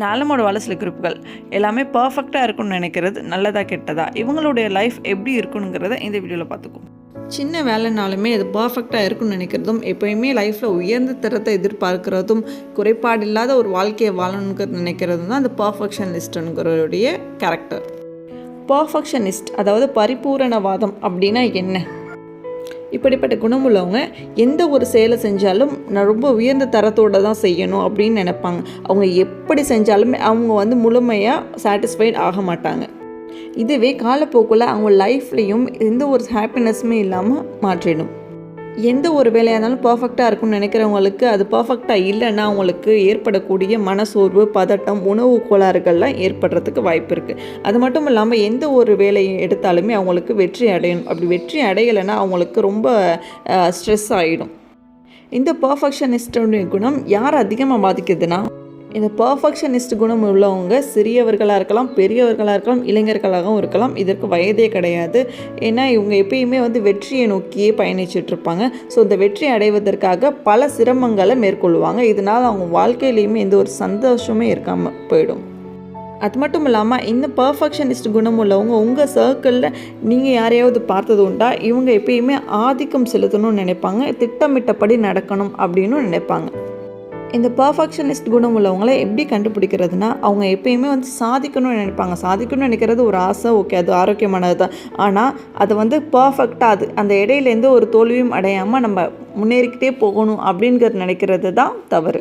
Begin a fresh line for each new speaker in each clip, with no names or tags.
நாலமோட வள சில குறிப்புகள். எல்லாமே பர்ஃபெக்டாக இருக்கும்னு நினைக்கிறது நல்லதா கெட்டதா? இவங்களுடைய லைஃப் எப்படி இருக்கணுங்கிறத இந்த வீடியோவில் பார்த்துக்குவோம். சின்ன வேலைனாலுமே அது பர்ஃபெக்டாக இருக்கும்னு நினைக்கிறதும் எப்பயுமே லைஃப்பில் உயர்ந்த தரத்தை எதிர்பார்க்கிறதும் குறைபாடு இல்லாத ஒரு வாழ்க்கையை வாழணுங்கிறது நினைக்கிறதும் தான் அந்த பர்ஃபெக்ஷனிஸ்ட்டுங்கிறவருடைய கேரக்டர் பர்ஃபெக்ஷனிஸ்ட் அதாவது பரிபூரணவாதம் அப்படின்னா என்ன? இப்படிப்பட்ட குணம் உள்ளவங்க எந்த ஒரு செயலை செஞ்சாலும் நான் ரொம்ப உயர்ந்த தரத்தோடு தான் செய்யணும் அப்படின்னு நினைப்பாங்க. அவங்க எப்படி செஞ்சாலுமே அவங்க வந்து முழுமையாக சாட்டிஸ்ஃபைட் ஆக மாட்டாங்க. இதுவே காலப்போக்கில் அவங்க லைஃப்லேயும் எந்த ஒரு ஹாப்பினஸ்ஸுமே இல்லாமல் மாற்றிடும். எந்த ஒரு வேலையாக இருந்தாலும் பர்ஃபெக்டாக இருக்கும்னு நினைக்கிறவங்களுக்கு அது பர்ஃபெக்டாக இல்லைன்னா அவங்களுக்கு ஏற்படக்கூடிய மனசோர்வு பதட்டம் உணவு கோளாறுகள்லாம் ஏற்படுறதுக்கு வாய்ப்பு இருக்குது அது மட்டும் இல்லாமல் எந்த ஒரு வேலையை எடுத்தாலுமே அவங்களுக்கு வெற்றி அடையணும். அப்படி வெற்றி அடையலைன்னா அவங்களுக்கு ரொம்ப ஸ்ட்ரெஸ் ஆகிடும் இந்த பர்ஃபெக்ஷனிஸ்டோடைய குணம் யார் அதிகமாக பாதிக்குதுன்னா இந்த பர்ஃபெக்ஷனிஸ்ட் குணம் உள்ளவங்க சிறியவர்களாக இருக்கலாம் பெரியவர்களாக இருக்கலாம் இளைஞர்களாகவும் இருக்கலாம். இதற்கு வயதே கிடையாது. ஏன்னா இவங்க எப்பயுமே வந்து வெற்றியை நோக்கியே பயணிச்சிட்ருப்பாங்க. ஸோ இந்த வெற்றி அடைவதற்காக பல சிரமங்களை மேற்கொள்வாங்க. இதனால் அவங்க வாழ்க்கையிலையுமே எந்த ஒரு சந்தோஷமே இருக்காமல் போயிடும். அது மட்டும் இல்லாமல் இந்த பர்ஃபெக்ஷனிஸ்ட் குணம் உள்ளவங்க உங்கள் சர்க்கிளில் நீங்கள் யாரையாவது பார்த்தது உண்டா? இவங்க எப்பயுமே ஆதிக்கம் செலுத்தணும்னு நினைப்பாங்க. திட்டமிட்டபடி நடக்கணும் அப்படின்னு நினைப்பாங்க. இந்த பர்ஃபெக்ஷனிஸ்ட் குணம் உள்ளவங்களை எப்படி கண்டுபிடிக்கிறதுனா அவங்க எப்பயுமே வந்து சாதிக்கணும்னு நினைப்பாங்க. சாதிக்கணும்னு நினைக்கிறது ஒரு ஆசை ஓகே அது ஆரோக்கியமானது தான். ஆனால் அது வந்து பர்ஃபெக்டாக அது. அந்த இடையிலேருந்து ஒரு தோல்வியும் அடையாமல் நம்ம முன்னேறிக்கிட்டே போகணும் அப்படிங்கிறது நினைக்கிறது தான் தவறு.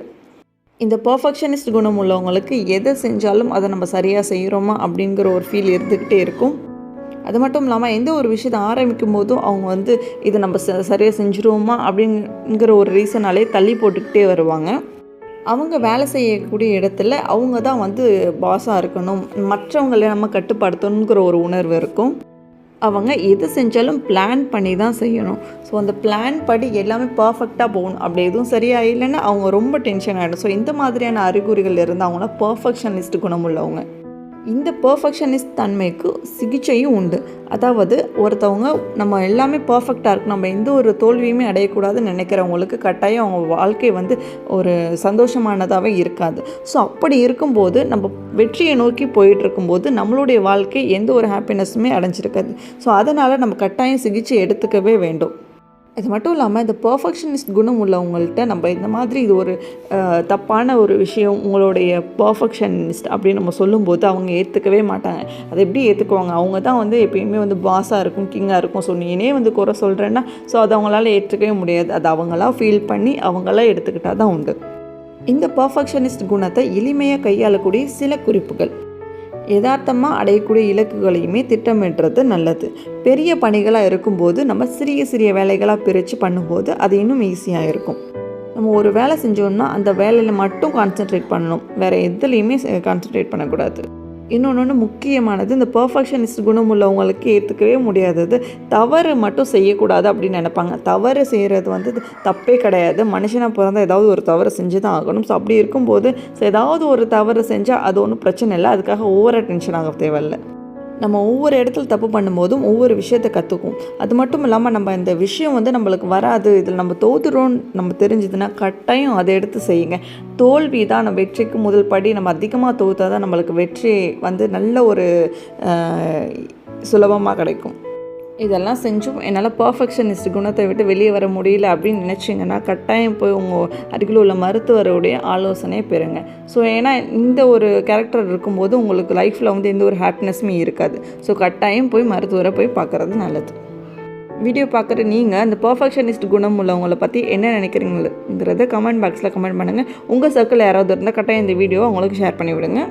இந்த பர்ஃபெக்ஷனிஸ்ட் குணம் உள்ளவங்களுக்கு எதை செஞ்சாலும் அதை நம்ம சரியாக செய்கிறோமா அப்படிங்கிற ஒரு ஃபீல் இருந்துக்கிட்டே இருக்கும். அது மட்டும் இல்லாமல் எந்த ஒரு விஷயத்தை ஆரம்பிக்கும் போதும் அவங்க வந்து இதை நம்ம ச சரியாக செஞ்சுருவோமா அப்படிங்கிற ஒரு ரீசனாலே தள்ளி போட்டுக்கிட்டே வருவாங்க. அவங்க வேலை செய்யக்கூடிய இடத்துல அவங்க தான் வந்து பாஸாக இருக்கணும். மற்றவங்களை நம்ம கட்டுப்படுத்தணுங்கிற ஒரு உணர்வு இருக்கும். அவங்க எது செஞ்சாலும் பிளான் பண்ணி தான் செய்யணும். ஸோ அந்த பிளான் படி எல்லாமே பர்ஃபெக்டாக போகணும். அப்படி எதுவும் சரியாக இல்லைன்னா அவங்க ரொம்ப டென்ஷன் ஆகிடும் ஸோ இந்த மாதிரியான அறிகுறிகள் இருந்து அவங்களாம் பர்ஃபெக்ஷனிஸ்ட் குணம் உள்ளவங்க இந்த பர்ஃபெக்ஷனிஸ்ட் தன்மைக்கு சிகிச்சையும் உண்டு. அதாவது ஒருத்தவங்க நம்ம எல்லாமே பர்ஃபெக்டாக இருக்கும் நம்ம எந்த ஒரு தோல்வியுமே அடையக்கூடாதுன்னு நினைக்கிறவங்களுக்கு கட்டாயம் அவங்க வாழ்க்கை வந்து ஒரு சந்தோஷமானதாகவே இருக்காது. ஸோ அப்படி இருக்கும்போது நம்ம வெற்றியை நோக்கி போயிட்டு இருக்கும்போது நம்மளுடைய வாழ்க்கை எந்த ஒரு ஹாப்பினஸ்ஸுமே அடைஞ்சிருக்காது. ஸோ அதனால் நம்ம கட்டாயம் சிகிச்சை எடுத்துக்கவே வேண்டும். இது மட்டும் இல்லாமல் இந்த பர்ஃபெக்ஷனிஸ்ட் குணம் உள்ளவங்கள்ட்ட நம்ம இந்த மாதிரி இது ஒரு தப்பான ஒரு விஷயம் உங்களுடைய பர்ஃபெக்ஷனிஸ்ட் அப்படின்னு நம்ம சொல்லும்போது அவங்க ஏற்றுக்கவே மாட்டாங்க. அதை எப்படி ஏற்றுக்குவாங்க அவங்க தான் வந்து எப்பயுமே வந்து பாஸாக இருக்கும் கிங்காக இருக்கும். ஸோ நீனே வந்து குறை சொல்கிறேன்னா ஸோ அதை அவங்களால ஏற்றுக்கவே முடியாது. அது அவங்களா ஃபீல் பண்ணி அவங்களா எடுத்துக்கிட்டால் தான் உண்டு. இந்த பர்ஃபெக்ஷனிஸ்ட் குணத்தை எளிமையாக கையாளக்கூடிய சில குறிப்புகள். யதார்த்தமாக அடையக்கூடிய இலக்குகளையுமே திட்டமிடுறது நல்லது. பெரிய பணிகளாக இருக்கும்போது நம்ம சிறிய சிறிய வேலைகளாக பிரித்து பண்ணும்போது அது இன்னும் ஈஸியாக இருக்கும். நம்ம ஒரு வேலை செஞ்சோம்னா அந்த வேலையில் மட்டும் கான்சென்ட்ரேட் பண்ணணும். வேறு எதுலேயுமே கான்சென்ட்ரேட் பண்ணக்கூடாது. இன்னொன்று முக்கியமானது இந்த பர்ஃபெக்ஷனிஸ்ட் குணம் உள்ளவங்களுக்கு ஏற்றுக்கவே முடியாதது. தவறு மட்டும் செய்யக்கூடாது அப்படின்னு நினைப்பாங்க. தவறு செய்கிறது வந்து தப்பே கிடையாது. மனுஷனாக பிறந்தால் ஏதாவது ஒரு தவறு செஞ்சு தான் ஆகணும். ஸோ அப்படி இருக்கும்போது ஸோ ஏதாவது ஒரு தவறு செஞ்சால் அது ஒன்றும் பிரச்சனை இல்லை. அதுக்காக ஓவராக டென்ஷன் ஆக தேவையில்லை. நம்ம ஒவ்வொரு இடத்துல தப்பு பண்ணும்போதும் ஒவ்வொரு விஷயத்தை கற்றுக்கும் அது மட்டும் இல்லாமல் நம்ம இந்த விஷயம் வந்து நம்மளுக்கு வராது. இதில் நம்ம தோத்துறோன்னு நம்ம தெரிஞ்சதுன்னா கட்டாயம் அதை எடுத்து செய்யுங்க. தோல்வி தான் நம்ம வெற்றிக்கு முதல் படி. நம்ம அதிகமாக தோற்றா தான் நம்மளுக்கு வெற்றி வந்து நல்ல ஒரு சுலபமாக கிடைக்கும். இதெல்லாம் செஞ்சும் என்னால் பர்ஃபெக்ஷனிஸ்ட் குணத்தை விட்டு வெளியே வர முடியல அப்படின்னு நினச்சிங்கன்னா கட்டாயம் போய் உங்கள் அருகில் உள்ள மருத்துவருடைய ஆலோசனையை பெறுங்க. ஸோ ஏன்னா இந்த ஒரு கேரக்டர் இருக்கும்போது உங்களுக்கு லைஃப்பில் வந்து எந்த ஒரு ஹாப்பினஸுமே இருக்காது. ஸோ கட்டாயம் போய் மருத்துவரை போய் பார்க்குறது நல்லது. வீடியோ பார்க்குற நீங்கள் அந்த பர்ஃபெக்ஷனிஸ்ட் குணம் உள்ளவங்களை பற்றி என்ன நினைக்கிறீங்கிறத கமெண்ட் பாக்ஸில் கமெண்ட் பண்ணுங்கள் உங்கள் சர்க்கிள் யாராவது இருந்தால் கட்டாயம் இந்த வீடியோவை அவங்களுக்கு ஷேர் பண்ணி விடுங்க